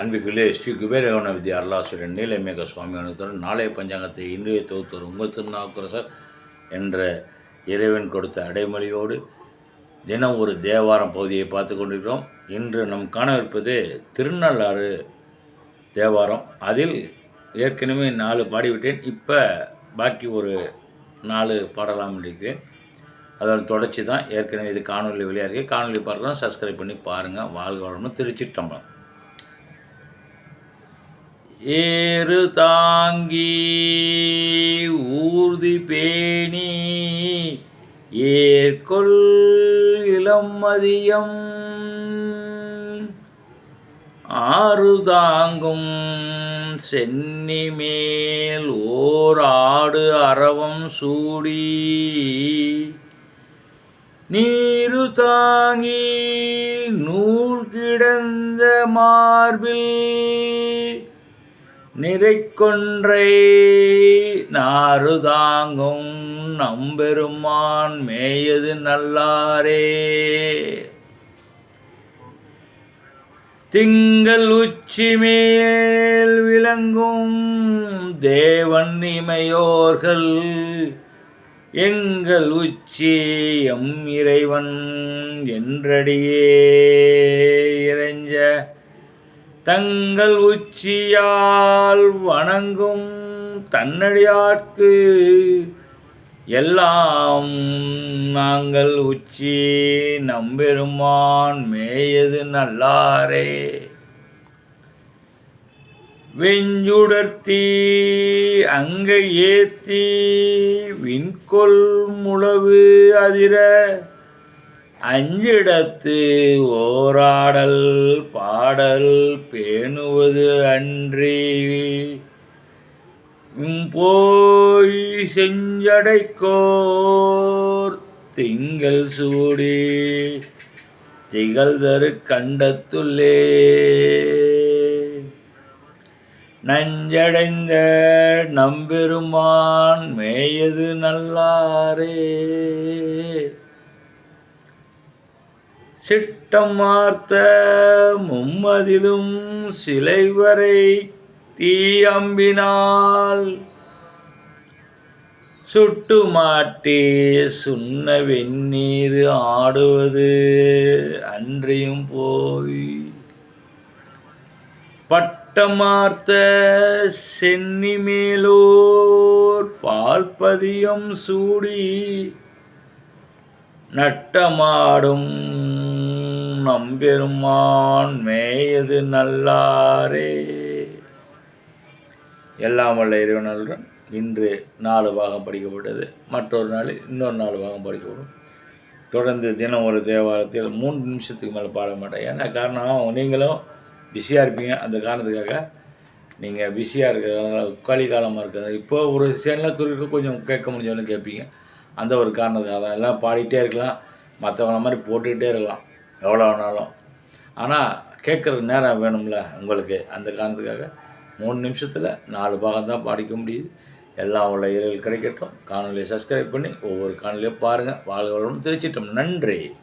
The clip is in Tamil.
அன்பிற்குள்ளே ஸ்ரீ குபேரகவன வித்யா அருளாசுரன் நீலமேக சுவாமி அனுத்துடன் நாளைய பஞ்சாங்கத்தை இன்றைய தொகுத்தர் உங்கள் திருநாவுக்கரசர் என்ற இறைவன் கொடுத்த அடைமொழியோடு தினம் ஒரு தேவாரம் பகுதியை பார்த்து கொண்டிருக்கிறோம். இன்று நம் காணவிருப்பது திருநள்ளாறு தேவாரம். அதில் ஏற்கனவே நாலு பாடிவிட்டேன். இப்போ பாக்கி ஒரு நாலு பாடலாம் இருக்கிறேன் அதோட தொடர்ச்சி தான் ஏற்கனவே இது காணொலி வெளியாக இருக்குது காணொலி பார்க்கலாம் சப்ஸ்கிரைப் பண்ணி பாருங்கள் வாழ்க வளமும் திருச்சிட்டம்பலம் ஏறு தாங்கி ஊர்தி பேணி ஏற்கொள் இளம் ஆறு தாங்கும் சென்னி மேல் ஓர் ஆடு அரவம் சூடி. நீரு தாங்கி நூல் கிடந்த மார்பில் நிறைக்கொன்றை நாறுதாங்கும் நம்பெருமான் மேயது நல்லாரே. திங்கள் உச்சி மேல் விளங்கும் தேவன் இமையோர்கள் எங்கள் உச்சி எம் இறைவன் என்றடியே இறைஞ்ச தங்கள் உச்சியால் வணங்கும் தன்னடியார்க்கு எல்லாம் நாங்கள் உச்சி நம்பெருமான் மேயது நல்லாரே. வெஞ்சுடர்த்தி அங்கை ஏத்தி விண்கொள் முழவு அதிர அஞ்சிடத்து ஓராடல் பாடல் பேணுவது அன்றி. உம் போய் செஞ்சடைக்கோர் திங்கள் சூடி திகழ்தரு கண்டத்துள்ளே. நஞ்சடைந்த நம்பெருமான் மேயது நல்லாரே. சிட்டம் மார்த்த மும்மதிலும் சிலை வரை தீயம்பினால். சுட்டு மாட்டி சுண்ண வெந்நீர் ஆடுவது அன்றியும் போய். பட்டமார்த்த சென்னி மேலோர் பால்பதியம் சூடி. நட்டமாடும் நம்பெருமான் மேயது நல்லாரே. எல்லாம் வல்ல இறைவனருடன் இன்று நாலு பாகம் படிக்கப்பட்டது. மற்றொரு நாள் இன்னொரு நாலு பாகம் படிக்கப்படும். தொடர்ந்து தினம் ஒரு தேவாலயத்தில் மூன்று நிமிஷத்துக்கு மேலே பாட மாட்டேன். ஏன்னா காரணம் நீங்களும் பிஸியாக இருப்பீங்க. அந்த காரணத்துக்காக நீங்கள் பிஸியாக இருக்கிற உட்காலி காலமாக இருக்கிறது இப்போ ஒரு சில குறிக்க கொஞ்சம் கேட்க முடிஞ்சவனு கேட்பீங்க. அந்த ஒரு காரணத்துக்காக தான் எல்லாம் பாடிட்டே இருக்கலாம். மற்றவங்கள மாதிரி போட்டுக்கிட்டே இருக்கலாம். எவ்வளோ வேணாலும். ஆனால் கேட்குறது நேரம் வேணும்ல உங்களுக்கு அந்த காரணத்துக்காக? மூணு நிமிஷத்தில் நாலு பாகம் தான் படிக்க முடியுது. எல்லாம் உள்ள இரவில் கிடைக்கட்டும். காணொலியை சப்ஸ்கிரைப் பண்ணி ஒவ்வொரு காணொலியும் பாருங்கள் வாழ்களும் திருச்சிட்டோம். நன்றி.